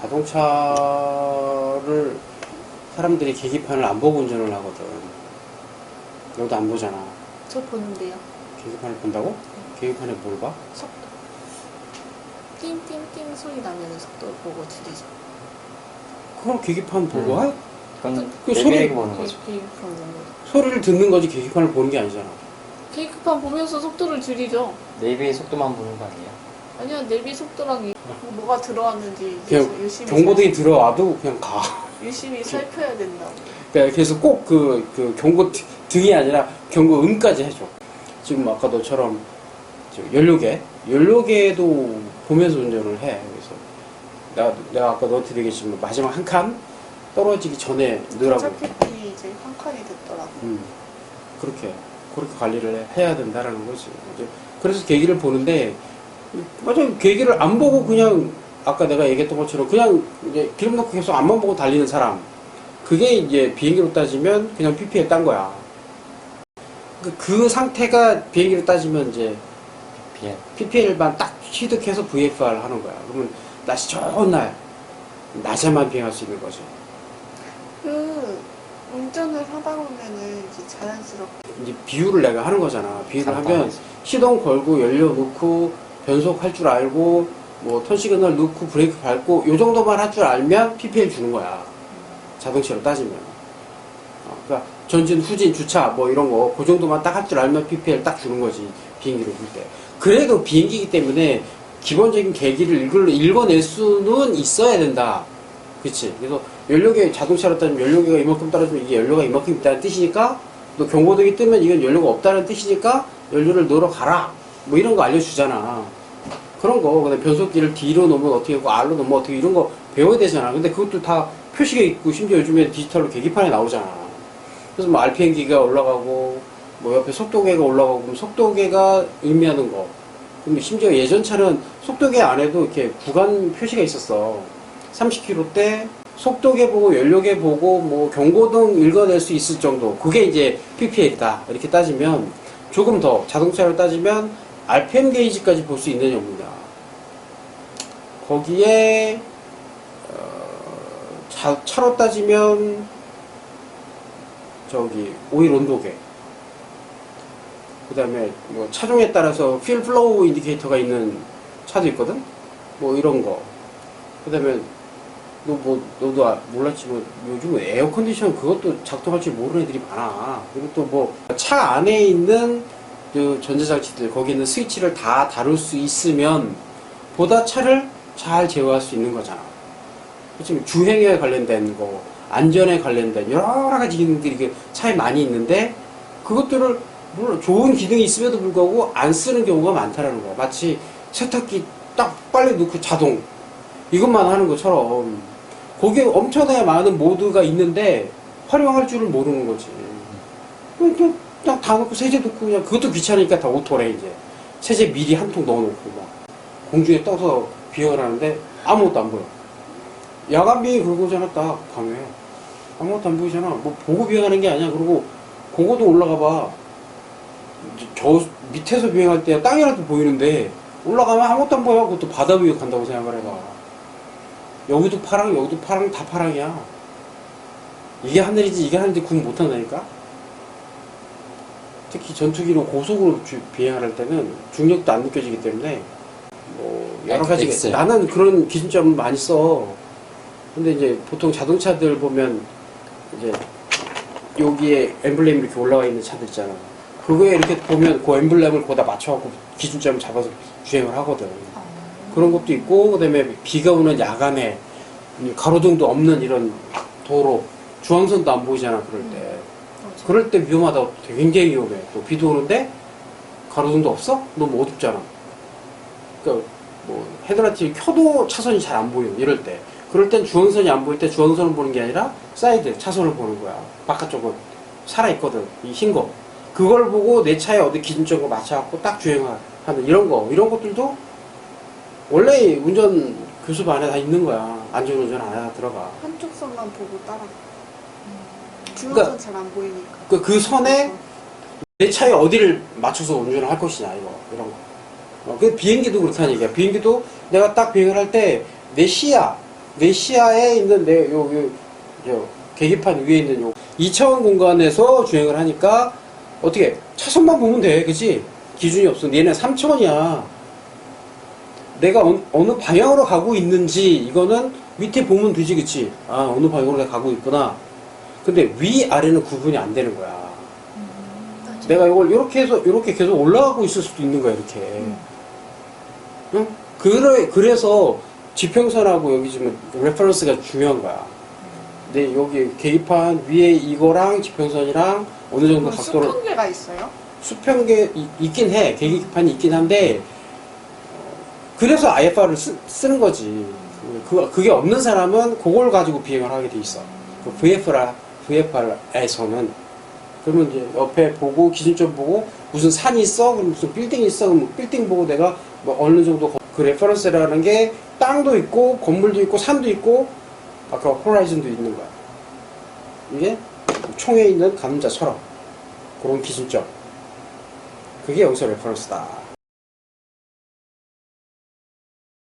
자동차를 사람들이 계기판을 안 보고 운전을 하거든. 너도 안 보잖아. 저 보는데요. 계기판을 본다고? 계기판에 뭘 봐? 속도. 띵띵띵 소리 나면 속도 보고 줄이죠. 그걸 계기판 보고 음. 하? 그건 그 내비에게 소리- 보는 거죠. 계기판 보는 거. 소리를 듣는 거지 계기판을 보는 게 아니잖아. 계기판 보면서 속도를 줄이죠. 내비의 속도만 보는 거 아니에요? 아니야 내비 속도랑 이- 뭐가 들어왔는지 이제 그냥 열심히 경고등이 들어와도 그냥 가. 살, 열심히 살펴야 된다고. 그러니까 그래서 꼭 그 그 경고 등- 등이 아니라 경고 음까지 해줘. 지금 아까 너처럼 저 연료계 연료계도 보면서 운전을 해. 그래서 내가 내가 아까 너한테 얘기했지만 마지막 한 칸 떨어지기 전에 넣으라고. 차피이 이제 한 칸이 됐더라고. 음, 그렇게 그렇게 관리를 해- 해야 된다라는 거지. 이제 그래서 계기를 보는데 맞아요. 계기를 안 보고 그냥 아까 내가 얘기했던 것처럼 그냥 이제 기름 넣고 계속 앞만 보고 달리는 사람 그게 이제 비행기로 따지면 그냥 PPL 딴 거야. 그, 그 상태가 비행기로 따지면 이제. PPL만 딱 취득해서 VFR 하는 거야. 그러면 날씨 좋은 날 낮에만 비행할 수 있는 거지. 그 운전을 하다 보면은 이제 자연스럽게 이제 비유를 내가 하는 거잖아. 비유를 하면. 시동 걸고 연료 넣고 변속 할 줄 알고 뭐 턴 시그널 넣고 브레이크 밟고 요 정도만 할 줄 알면 PPL 주는 거야. 자동차로 따지면. 어, 그러니까 전진, 후진, 주차 뭐 이런 거 그 정도만 딱 할 줄 알면 PPL 딱 주는 거지. 비행기로 볼 때. 그래도 비행기이기 때문에 기본적인 계기를 읽어낼 수는 있어야 된다. 그치? 그래서 연료계 자동차로 따지면 연료계가 이만큼 떨어지면 이게 연료가 이만큼 있다는 뜻이니까 또 경고등이 뜨면 이건 연료가 없다는 뜻이니까 연료를 넣으러 가라. 뭐 이런 거 알려주잖아. 그런 거, 그다음에 변속기를 D로 놓으면 어떻게 하고 R로 놓으면 어떻게 이런 거 배워야 되잖아. 근데 그것도 다 표시가 있고 심지어 요즘에 디지털로 계기판에 나오잖아. 그래서 뭐 RPM기가 올라가고 뭐 옆에 속도계가 올라가고 그럼 속도계가 의미하는 거. 근데 심지어 예전 차는 속도계 안에도 이렇게 구간 표시가 있었어. 30km 대 속도계 보고 연료계 보고 뭐 경고등 읽어낼 수 있을 정도. 그게 이제 PPL이다. 이렇게 따지면 조금 더 자동차로 따지면 RPM 게이지까지 볼 수 있느냐 없느냐. 거기에 어, 차, 차로 따지면 저기 오일 온도계. 그 다음에 뭐 차종에 따라서 휠 플로우 인디케이터가 있는 차도 있거든. 뭐 이런 거. 그 다음에 너 뭐 너도 아- 몰랐지만 요즘 에어 컨디션 그것도 작동할 줄 모르는 애들이 많아. 그리고 또 뭐 차 안에 있는 그 전자장치들 거기 있는 스위치를 다 다룰 수 있으면 보다 차를 잘 제어할 수 있는 거잖아. 지금 주행에 관련된 거, 안전에 관련된 여러 가지 기능들이 그 차에 많이 있는데 그것들을 물론 좋은 기능이 있음에도 불구하고 안 쓰는 경우가 많다라는 거야. 마치 세탁기 딱 빨리 넣고 자동 이것만 하는 것처럼 거기에 엄청나게 많은 모드가 있는데 활용할 줄을 모르는 거지. 그냥 다 넣고 세제 넣고 그냥 그것도 귀찮으니까 다 오토래 이제 세제 미리 한 통 넣어놓고 막 공중에 떠서 비행을 하는데 아무것도 안 보여. 야간 비행이 그거잖아 딱 밤에 아무것도 안 보이잖아. 뭐 보고 비행하는 게 아니야. 그리고 고고도 올라가 봐. 저 밑에서 비행할 때 땅이라도 보이는데 올라가면 아무것도 안 보여. 그것도 바다 위에 간다고 생각을 해봐. 여기도 파랑, 여기도 파랑, 다 파랑이야. 이게 하늘이지, 이게 하늘인지 구분 못한다니까? 특히 전투기로 고속으로 주- 비행할 때는 중력도 안 느껴지기 때문에 뭐 여러 가지 엑셀. 나는 그런 기준점을 많이 써. 근데 이제 보통 자동차들 보면 이제 여기에 엠블렘이 이렇게 올라와 있는 차들 있잖아. 그거에 이렇게 보면 그 엠블렘을 거기다 맞춰갖고 기준점을 잡아서 주행을 하거든. 그런 것도 있고 그 다음에 비가 오는 야간에 가로등도 없는 이런 도로 중앙선도 안 보이잖아 그럴 때 맞아. 그럴 때 위험하다 굉장히 위험해 또 비도 오는데 가로등도 없어 너무 어둡잖아 그러니까 뭐 헤드라이트를 켜도 차선이 잘 안 보이고 이럴 때 그럴 땐 중앙선이 안 보일 때 중앙선을 보는 게 아니라 사이드 차선을 보는 거야 바깥쪽은 살아있거든 이 흰거 그걸 보고 내 차에 어디 기준점을 맞춰갖고 딱 주행하는 이런 거 이런 것들도 원래 운전 교습 안에 다 있는 거야. 안전운전 안에 들어가. 한쪽 선만 보고 따라가. 중앙선 그러니까 잘안 보이니까. 그, 그 선에 내 차에 어디를 맞춰서 운전을 할 것이냐, 이거. 이런 거. 어, 그 비행기도 그렇다는 얘기야. 비행기도 내가 딱 비행을 할 때 내 시야, 내 시야에 있는 내 요, 요, 요 계기판 위에 있는 요 2차원 공간에서 주행을 하니까 어떻게 차선만 보면 돼 그치? 기준이 없어. 얘는 3차원이야. 내가 어, 어느 방향으로 가고 있는지 이거는 밑에 보면 되지 그치? 아 어느 방향으로 내가 가고 있구나. 근데 위 아래는 구분이 안 되는 거야 내가 이걸 이렇게 해서 이렇게 계속 올라가고 있을 수도 있는 거야 이렇게. 응? 그래, 그래서 지평선하고 여기 지금 레퍼런스가 중요한 거야. 근데 여기 계기판 위에 이거랑 지평선이랑 어느 정도 그 각도를 수평계가 있어요? 수평계 이- 있긴 해. 계기판이 있긴 한데 어, 그래서 IFR을 쓰, 쓰는 거지. 그, 그게 없는 사람은 그걸 가지고 비행을 하게 돼 있어. 그 VFR, VFR에서는 그러면 이제 옆에 보고 기준점 보고 무슨 산이 있어? 그럼 무슨 빌딩이 있어? 그럼 빌딩 보고 내가 뭐 어느 정도 거- 그 레퍼런스라는 게 땅도 있고 건물도 있고 산도 있고 아까 호라이즌도 있는 거야. 이게 총에 있는 감자 처럼. 그런 기준점. 그게 여기서 레퍼런스다